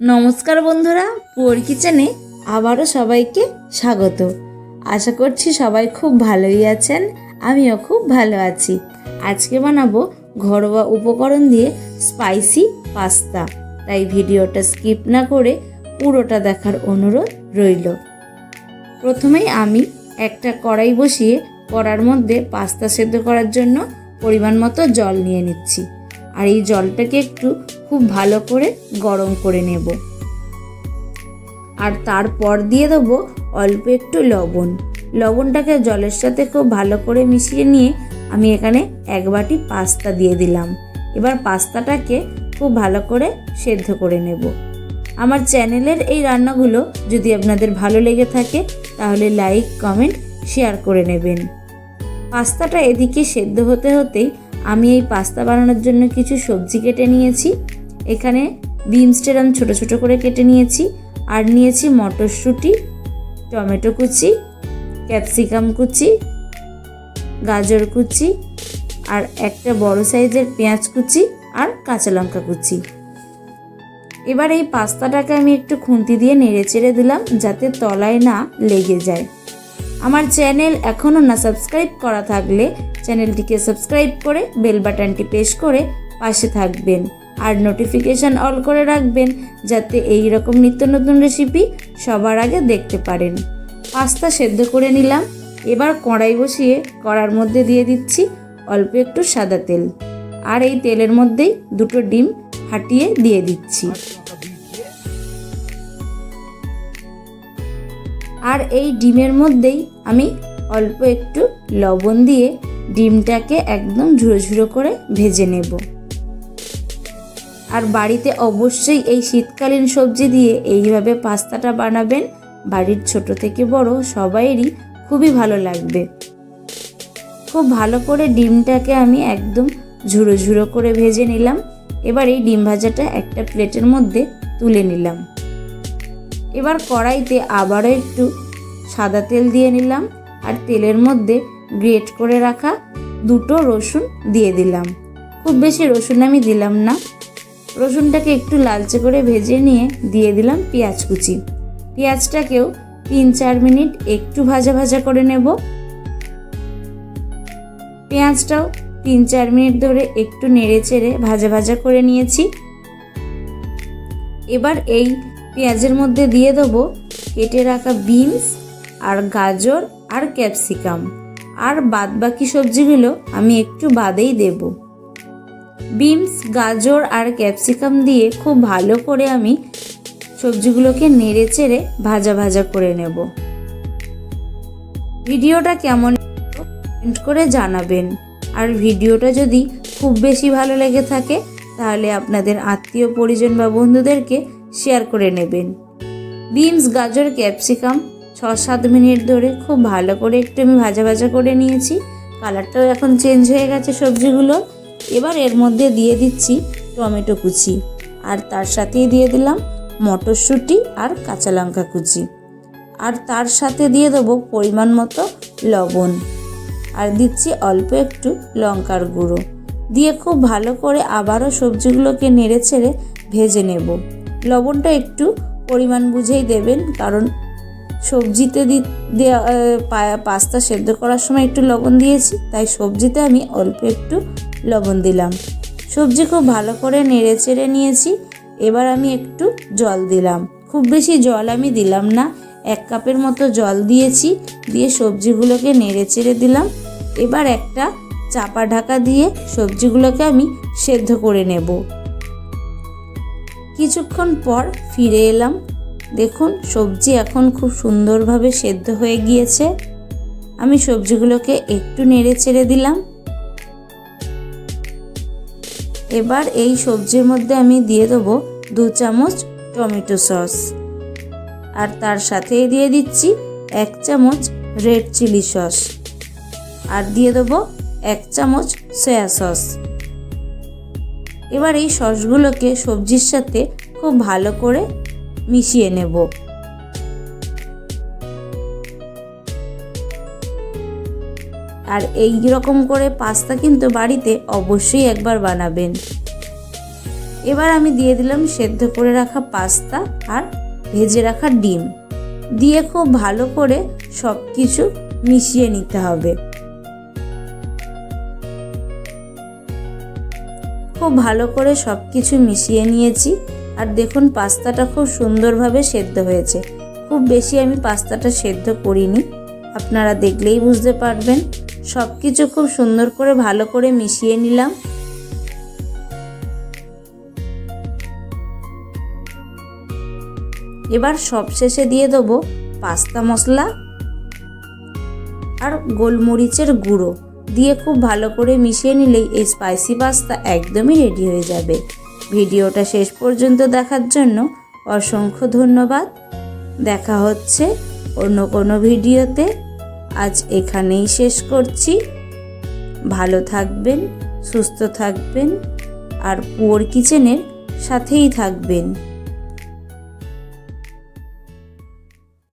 নমস্কার বন্ধুরা, পুয়ার কিচেনে আবারও সবাইকে স্বাগত। আশা করছি সবাই খুব ভালোই আছেন, আমিও খুব ভালো আছি। আজকে বানাবো ঘরোয়া উপকরণ দিয়ে স্পাইসি পাস্তা তাই ভিডিওটা স্কিপ না করে পুরোটা দেখার অনুরোধ রইল। প্রথমেই আমি একটা কড়াই বসিয়ে কড়ার মধ্যে পাস্তা সেদ্ধ করার জন্য পরিমাণ মতো জল নিয়ে নিচ্ছি। আর এই জলটাকে একটু খুব ভালো করে গরম করে নেব। আর তারপর দিয়ে দেবো অল্প একটু লবণ। লবণটাকে জলের সাথে খুব ভালো করে মিশিয়ে নিয়ে আমি এখানে এক বাটি পাস্তা দিয়ে দিলাম। এবার পাস্তাটাকে খুব ভালো করে সেদ্ধ করে নেব। আমার চ্যানেলের এই রান্নাগুলো যদি আপনাদের ভালো লেগে থাকে, তাহলে লাইক, কমেন্ট, শেয়ার করে নেবেন। পাস্তাটা এদিকে সেদ্ধ হতে হতেই আমি এই পাস্তা বানানোর জন্য কিছু সবজি কেটে নিয়েছি। এখানে বিমসটা আমি ছোটো ছোটো করে কেটে নিয়েছি। আর নিয়েছি মটরশুঁটি, টমেটো কুচি, ক্যাপসিকাম কুচি, গাজর কুচি, আর একটা বড় সাইজের পেঁয়াজ কুচি আর কাঁচা লঙ্কা কুচি। এবার এই পাস্তাটাকে আমি একটু খুন্তি দিয়ে নেড়ে চেড়ে দিলাম যাতে তলায় না লেগে যায়। আমার চ্যানেল এখনও না সাবস্ক্রাইব করা থাকলে চ্যানেলটিকে সাবস্ক্রাইব করে বেল বাটনটি প্রেস করে পাশে থাকবেন। আর নোটিফিকেশান অল করে রাখবেন যাতে এই রকম নিত্য নতুন রেসিপি সবার আগে দেখতে পারেন। পাস্তা সেদ্ধ করে নিলাম। এবার কড়াই বসিয়ে কড়ার মধ্যে দিয়ে দিচ্ছি অল্প একটু সাদা তেল। আর এই তেলের মধ্যেই দুটো ডিম ফাটিয়ে দিয়ে দিচ্ছি। আর এই ডিমের মধ্যেই আমি অল্প একটু লবণ দিয়ে ডিমটাকে একদম ঝুড়ো ঝুড়ো করে ভেজে নেব। আর বাড়িতে অবশ্যই এই শীতকালীন সবজি দিয়ে এইভাবে পাস্তাটা বানাবেন। বাড়ির ছোট থেকে বড় সবাইয়েরই খুবই ভালো লাগবে। খুব ভালো করে ডিমটাকে আমি একদম ঝুড়ো ঝুড়ো করে ভেজে নিলাম। এবার এই ডিম ভাজাটা একটা প্লেটের মধ্যে তুলে নিলাম। এবার কড়াইতে আবারও একটু সাদা তেল দিয়ে নিলাম আর তেলের মধ্যে গ্রেট করে রাখা দুটো রসুন দিয়ে দিলাম। খুব বেশি রসুন আমি দিলাম না। রসুনটাকে একটু লালচে করে ভেজে নিয়ে দিয়ে দিলাম পেঁয়াজ কুচি। পেঁয়াজটাকেও তিন চার মিনিট একটু ভাজা ভাজা করে নেব। পেঁয়াজটাও তিন চার মিনিট ধরে একটু নেড়ে চেড়ে ভাজা ভাজা করে নিয়েছি। এবার এই পেঁয়াজের মধ্যে দিয়ে দেবো কেটে রাখা বিনস আর গাজর আর ক্যাপসিকাম। আর বাদ বাকি সবজিগুলো আমি একটু বাদেই দেব। বিনস, গাজর আর ক্যাপসিকাম দিয়ে খুব ভালো করে আমি সবজিগুলোকে নেড়ে চেড়ে ভাজা ভাজা করে নেব। ভিডিওটা কেমন কমেন্ট করে জানাবেন। আর ভিডিওটা যদি খুব বেশি ভালো লেগে থাকে, তাহলে আপনাদের আত্মীয়, পরিজন বা বন্ধুদেরকে শেয়ার করে নেবেন। বিনস, গাজর, ক্যাপসিকাম সাত মিনিট ধরে খুব ভালো করে একটু আমি ভাজা ভাজা করে নিয়েছি। কালারটাও এখন চেঞ্জ হয়ে গেছে সবজিগুলো। এবার এর মধ্যে দিয়ে দিচ্ছি টমেটো কুচি আর তার সাথেই দিয়ে দিলাম মটরশুঁটি আর কাঁচা লঙ্কা কুচি। আর তার সাথে দিয়ে দেবো পরিমাণ মতো লবণ। আর দিচ্ছি অল্প একটু লঙ্কার গুঁড়ো। দিয়ে খুব ভালো করে আবারও সবজিগুলোকে নেড়ে ছেড়ে ভেজে নেব। লবণটা একটু পরিমাণ বুঝেই দেবেন, কারণ সবজিতে দি দেওয়া পাস্তা সেদ্ধ করার সময় একটু লবণ দিয়েছি, তাই সবজিতে আমি অল্প একটু লবণ দিলাম। সবজি খুব ভালো করে নেড়ে চেড়ে নিয়েছি, এবার আমি একটু জল দিলাম। খুব বেশি জল আমি দিলাম না, এক কাপের মতো জল দিয়েছি, দিয়ে সবজিগুলোকে নেড়ে চেড়ে দিলাম। এবার একটা চাপা ঢাকা দিয়ে সবজিগুলোকে আমি সেদ্ধ করে নেব। কিছুক্ষণ পর ফিরে এলাম দেখুন, সবজি এখন খুব সুন্দরভাবে সেদ্ধ হয়ে গিয়েছে। আমি সবজিগুলোকে একটু নেড়ে চেড়ে দিলাম। এবার এই সবজির মধ্যে আমি দিয়ে দেবো দু চামচ টমেটো সস। আর তার সাথেই দিয়ে দিচ্ছি এক চামচ রেড চিলি সস। আর দিয়ে দেবো এক চামচ সয়া সস। এবার এই সসগুলোকে সবজির সাথে খুব ভালো করে মিশিয়ে নেব। আর এই রকম করে পাস্তা কিন্তু বাড়িতে অবশ্যই একবার বানাবেন। এবার আমি দিয়ে দিলাম সেদ্ধ করে রাখা পাস্তা আর ভেজে রাখা ডিম। দিয়ে খুব ভালো করে সব কিছু মিশিয়ে নিতে হবে। খুব ভালো করে সব কিছু মিশিয়ে নিয়েছি। আর দেখুন পাস্তাটা খুব সুন্দরভাবে সেদ্ধ হয়েছে। খুব বেশি আমি পাস্তাটা সেদ্ধ করিনি। আপনারা দেখলেই বুঝতে পারবেন। সব কিছু খুব সুন্দর করে ভালো করে মিশিয়ে নিলাম। এবার সবশেষে দিয়ে দেবো পাস্তা মশলা আর গোলমরিচের গুঁড়ো। দিয়ে খুব ভালো করে মিশিয়ে নিলেই এই স্পাইসি পাস্তা একদমই রেডি হয়ে যাবে। ভিডিওটা শেষ পর্যন্ত দেখার জন্য অসংখ্য ধন্যবাদ। দেখা হচ্ছে অন্য কোনো ভিডিওতে। আজ এখানেই শেষ করছি। ভালো থাকবেন, সুস্থ থাকবেন, আর পুয়োর কিচেনের সাথেই থাকবেন।